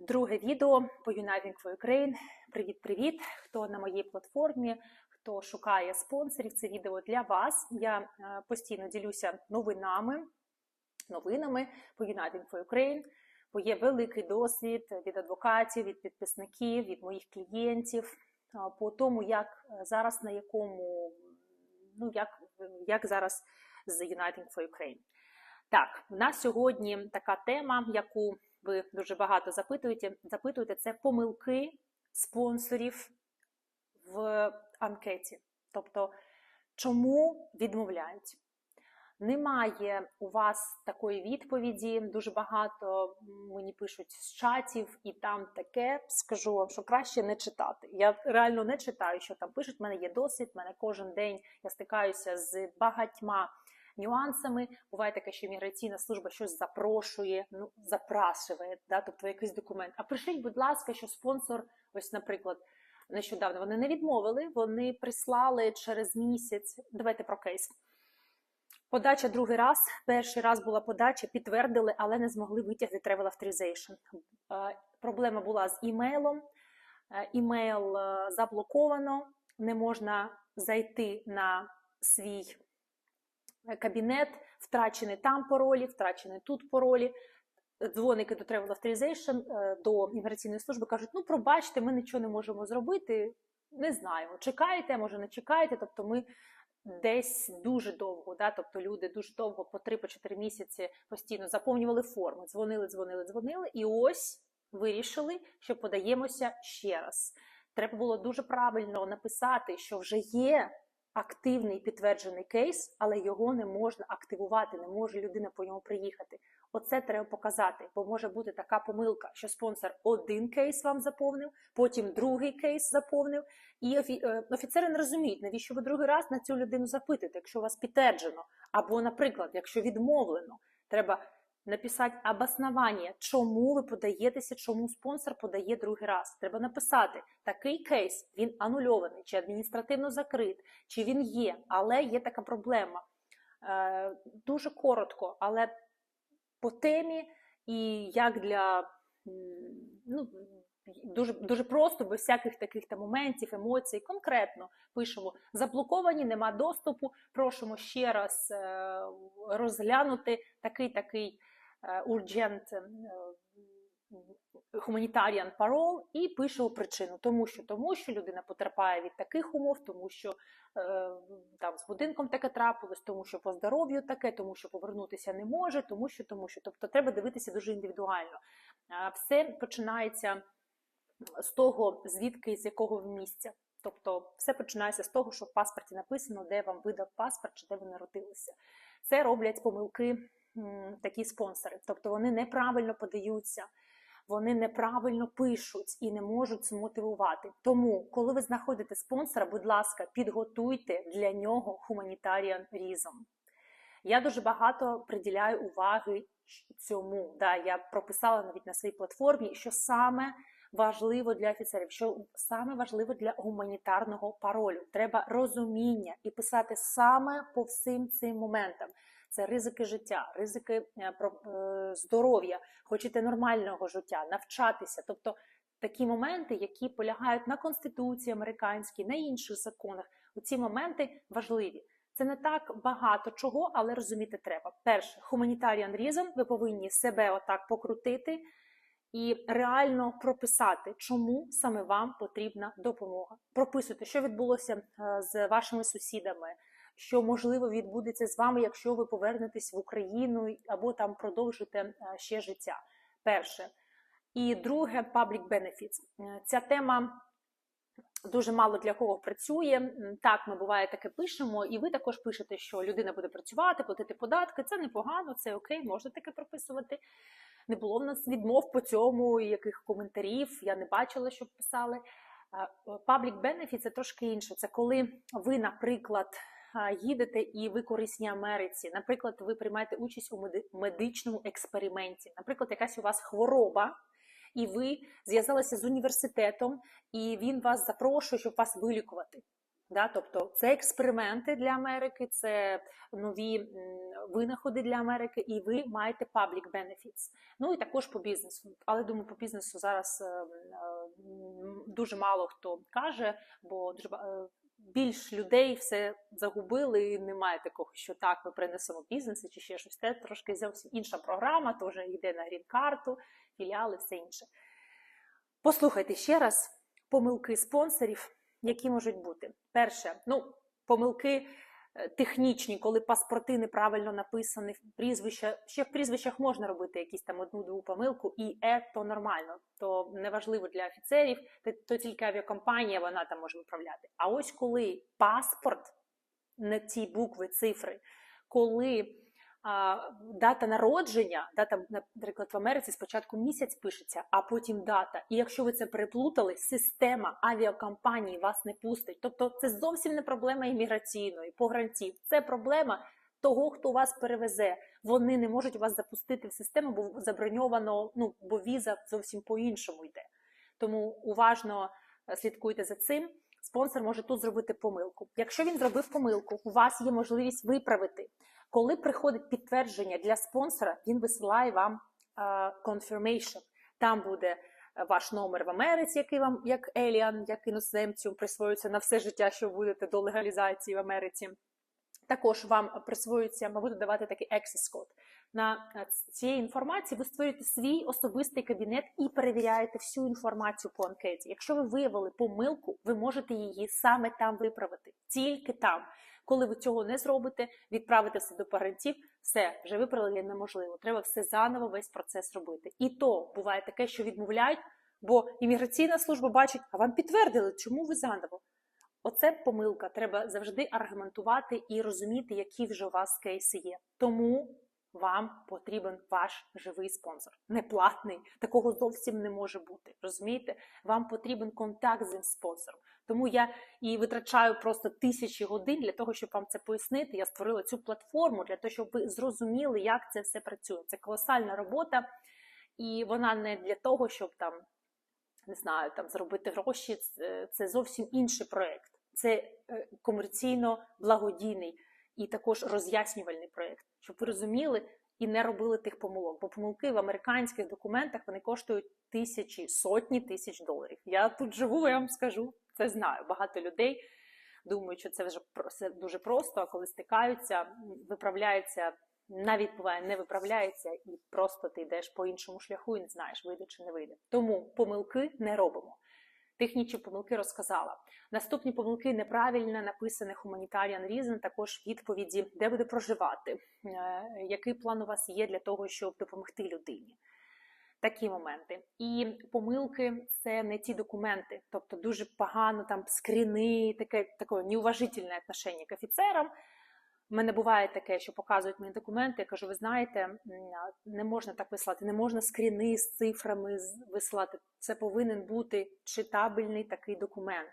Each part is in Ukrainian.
друге відео по Uniting for Ukraine. Привіт-привіт! Хто на моїй платформі, хто шукає спонсорів, це відео для вас. Я е, постійно ділюся новинами, новинами по Uniting for Ukraine, бо є великий досвід від адвокатів, від підписників, від моїх клієнтів по тому, як е, зараз на якому, ну як, як зараз з Uniting for Ukraine. Так, у нас сьогодні така тема, яку ви дуже багато запитуєте, запитуєте, це помилки спонсорів в анкеті. Тобто, чому відмовляють? Немає у вас такої відповіді. Дуже багато мені пишуть з чатів, і там таке скажу вам, що краще не читати. Я реально не читаю, що там пишуть. У мене є досвід, в мене кожен день я стикаюся з багатьма нюансами. Буває таке, що міграційна служба щось запрошує, ну запрашує, да, тобто якийсь документ. А пришліть, будь ласка, що спонсор, ось, наприклад, нещодавно вони не відмовили, вони прислали через місяць. Давайте про кейс. Подача другий раз. Перший раз була подача, підтвердили, але не змогли витягти travel authorization. Проблема була з імейлом. Імейл е, заблоковано, не можна зайти на свій кабінет, втрачені там паролі, втрачені тут паролі. Дзвоники до Travel Authorization, до міграційної служби кажуть: ну пробачте, ми нічого не можемо зробити. Не знаємо, чекаєте, може не чекаєте. Тобто ми десь дуже довго, да, тобто люди дуже довго, по 3-4 місяці постійно заповнювали форми, дзвонили, дзвонили, дзвонили, і ось вирішили, що подаємося ще раз. Треба було дуже правильно написати, що вже є активний підтверджений кейс, але його не можна активувати, не може людина по ньому приїхати. Оце треба показати, бо може бути така помилка, що спонсор один кейс вам заповнив, потім другий кейс заповнив, і е, офіцери не розуміють, навіщо ви другий раз на цю людину запитуєте, якщо у вас підтверджено, або, наприклад, якщо відмовлено, треба написати обоснування, чому ви подаєтеся, чому спонсор подає другий раз. Треба написати, такий кейс він анульований, чи адміністративно закрит, чи він є, але є така проблема. Е, Дуже коротко, але по темі, і як для ну, дуже дуже просто, без всяких таких там моментів, емоцій, конкретно пишемо заблоковані, нема доступу. Просимо ще раз е, розглянути такий такий урджент гуманітаріан парол і пишемо причину, тому що тому що людина потерпає від таких умов, тому що е, там з будинком таке трапилось, тому що по здоров'ю таке, тому що повернутися не може, тому що, тому що. Тобто треба дивитися дуже індивідуально. Все починається з того, звідки з якого місця. Тобто все починається з того, що в паспорті написано, де вам видав паспорт чи де ви народилися. Це роблять помилки такі спонсори. Тобто вони неправильно подаються, вони неправильно пишуть і не можуть змотивувати. Тому, коли ви знаходите спонсора, будь ласка, підготуйте для нього гуманітаріан різом. Я дуже багато приділяю уваги цьому. Да, Я прописала навіть на своїй платформі, що саме важливо для офіцерів, що саме важливо для гуманітарного паролю. Треба розуміння і писати саме по всім цим моментам це ризики життя, ризики е, е, здоров'я, хочете нормального життя, навчатися. Тобто такі моменти, які полягають на конституції американській, на інших законах. Ці моменти важливі. Це не так багато чого, але розуміти треба. Перше, гуманітаріан різом, ви повинні себе отак покрутити і реально прописати, чому саме вам потрібна допомога. Прописуйте, що відбулося е, з вашими сусідами що можливо відбудеться з вами, якщо ви повернетесь в Україну або там продовжите е, ще життя. Перше. І друге public benefits. Е, ця тема. Дуже мало для кого працює. Так, ми буває таке пишемо, і ви також пишете, що людина буде працювати, платити податки. Це непогано, це окей, можна таке прописувати. Не було в нас відмов по цьому, яких коментарів. Я не бачила, щоб писали. Е, public benefit – це трошки інше. Це коли ви, наприклад, їдете і ви корисні Америці. Наприклад, ви приймаєте участь у медичному експерименті. Наприклад, якась у вас хвороба, і ви зв'язалися з університетом, і він вас запрошує, щоб вас вилікувати. Да, Тобто це експерименти для Америки, це нові винаходи для Америки, і ви маєте public benefits. Ну і також по бізнесу. Але думаю, по бізнесу зараз е, е, дуже мало хто каже, бо дуже е, більш людей все загубили, і немає такого, що так, ми принесемо бізнеси чи ще щось. Це трошки зовсім інша програма, теж йде на грін-карту, філіали, все інше. Послухайте ще раз помилки спонсорів, які можуть бути. Перше, ну, помилки технічні, коли паспорти неправильно написані, прізвища. Ще в прізвищах можна робити якісь там одну-дву помилку, і е, то нормально, то неважливо для офіцерів, то, тільки авіакомпанія вона там може виправляти. А ось коли паспорт, не ті букви, цифри, коли дата народження, дата, наприклад, в Америці спочатку місяць пишеться, а потім дата. І якщо ви це переплутали, система авіакомпанії вас не пустить. Тобто це зовсім не проблема імміграційної, погранців. Це проблема того, хто вас перевезе. Вони не можуть вас запустити в систему, бо заброньовано, ну бо віза зовсім по-іншому йде. Тому уважно е, слідкуйте за цим. Спонсор може тут зробити помилку. Якщо він зробив помилку, у вас є можливість виправити. Коли приходить підтвердження для спонсора, він висилає вам е, confirmation. Там буде е, ваш номер в Америці, який вам як еліан, як іноземцю присвоюється на все життя, що будете до легалізації в Америці. Також вам присвоюється, ми будемо давати такий access код. На е, цієї інформації ви створюєте свій особистий кабінет і перевіряєте всю інформацію по анкеті. Якщо ви виявили помилку, ви можете її саме там виправити, тільки там. Коли ви цього не зробите, відправите все до парентів, все вже виправлення неможливо. Треба все заново весь процес робити. І то буває таке, що відмовляють, бо імміграційна служба бачить, а вам підтвердили, чому ви заново. Оце помилка. Треба завжди аргументувати і розуміти, які вже у вас кейси є. Тому вам потрібен ваш живий спонсор, не платний. Такого зовсім не може бути. Розумієте? Вам потрібен контакт з спонсором. Тому я і витрачаю просто тисячі годин для того, щоб вам це пояснити. Я створила цю платформу для того, щоб ви зрозуміли, як це все працює. Це колосальна робота, і вона не для того, щоб там не знаю, там зробити гроші. Це, це зовсім інший проект. Це е, комерційно благодійний і також роз'яснювальний проект, щоб ви розуміли і не робили тих помилок. Бо помилки в американських документах вони коштують тисячі, сотні тисяч доларів. Я тут живу, я вам скажу, це знаю. Багато людей думають, що це вже це дуже просто, а коли стикаються, м, виправляється. Навіть буває, не виправляється, і просто ти йдеш по іншому шляху і не знаєш, вийде чи не вийде. Тому помилки не робимо. Технічні помилки розказала. Наступні помилки неправильно написане humanitarian reason, також відповіді, де буде проживати, е, який план у вас є для того, щоб допомогти людині. Такі моменти. І помилки це не ті документи, тобто дуже погано там скріни, таке таке неуважительне отношення к офіцерам. У мене буває таке, що показують мені документи. Я кажу, ви знаєте, не можна так вислати, не можна скріни з цифрами висилати. Це повинен бути читабельний такий документ.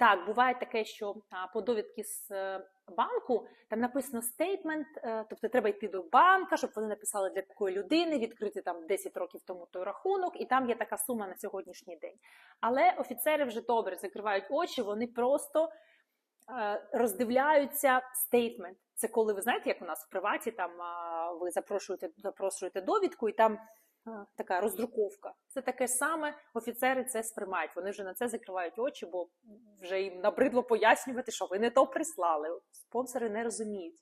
Так, буває таке, що по довідки з е, банку там написано стейтмент, тобто треба йти до банка, щоб вони написали для такої людини, відкрити там 10 років тому той рахунок, і там є така сума на сьогоднішній день. Але офіцери вже добре закривають очі, вони просто роздивляються стейтмент. Це коли ви знаєте, як у нас в приваті, там ви запрошуєте, запрошуєте довідку, і там така роздруковка. Це таке саме, офіцери це сприймають. Вони вже на це закривають очі, бо вже їм набридло пояснювати, що ви не то прислали. Спонсори не розуміють.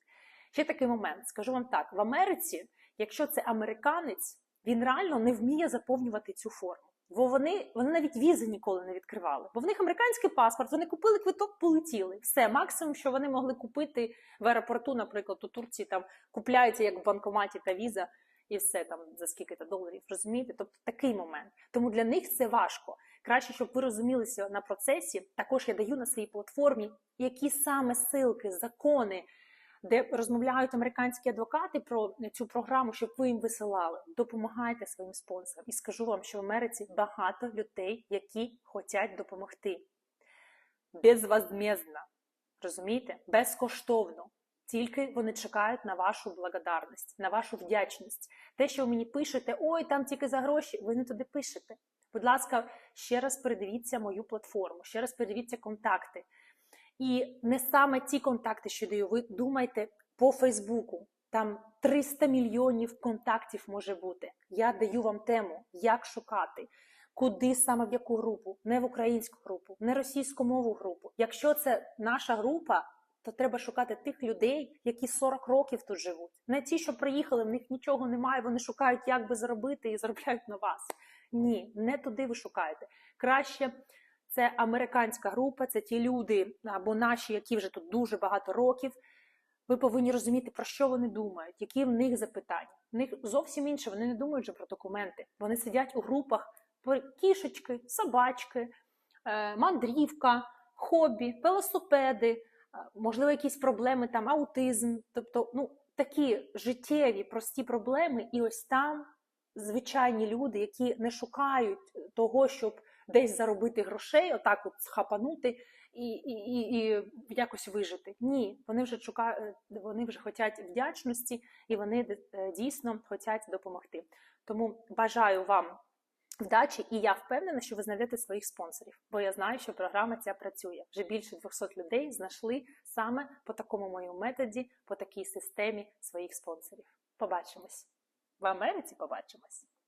Ще такий момент. Скажу вам так: в Америці, якщо це американець, він реально не вміє заповнювати цю форму. Бо вони, вони навіть візи ніколи не відкривали. Бо в них американський паспорт, вони купили квиток, полетіли. Все, максимум, що вони могли купити в аеропорту, наприклад, у Турції там купляється як в банкоматі та віза, і все там за скільки-то доларів. Розумієте? Тобто такий момент. Тому для них це важко. Краще, щоб ви розумілися на процесі. Також я даю на своїй платформі, які саме силки, закони, де розмовляють американські адвокати про цю програму, щоб ви їм висилали. Допомагайте своїм спонсорам. І скажу вам, що в Америці багато людей, які хочуть допомогти. Безвозмездно. Розумієте? Безкоштовно. Тільки вони чекають на вашу благодарність, на вашу вдячність. Те, що ви мені пишете, ой, там тільки за гроші, ви не туди пишете. Будь ласка, ще раз передивіться мою платформу, ще раз передивіться контакти. І не саме ті контакти, що даю, ви думайте по Фейсбуку. Там 300 мільйонів контактів може бути. Я даю вам тему, як шукати, куди саме в яку групу, не в українську групу, не російську мову групу. Якщо це наша група, то треба шукати тих людей, які 40 років тут живуть. Не ті, що приїхали, в них нічого немає, вони шукають, як би заробити і заробляють на вас. Ні, не туди ви шукаєте. Краще це американська група, це ті люди або наші, які вже тут дуже багато років. Ви повинні розуміти, про що вони думають, які в них запитання. В них зовсім інше, вони не думають вже про документи. Вони сидять у групах кішечки, собачки, е, мандрівка, хобі, велосипеди, е, можливо, якісь проблеми, там аутизм, тобто ну, такі життєві прості проблеми, і ось там звичайні люди, які не шукають того, щоб десь заробити грошей, отак от схапанути і, і, і, і якось вижити. Ні, вони вже шукають, вони вже хочуть вдячності і вони е, дійсно хочуть допомогти. Тому бажаю вам вдачі, і я впевнена, що ви знайдете своїх спонсорів, бо я знаю, що програма ця працює. Вже більше 200 людей знайшли саме по такому моєму методі, по такій системі своїх спонсорів. Побачимось в Америці. Побачимось.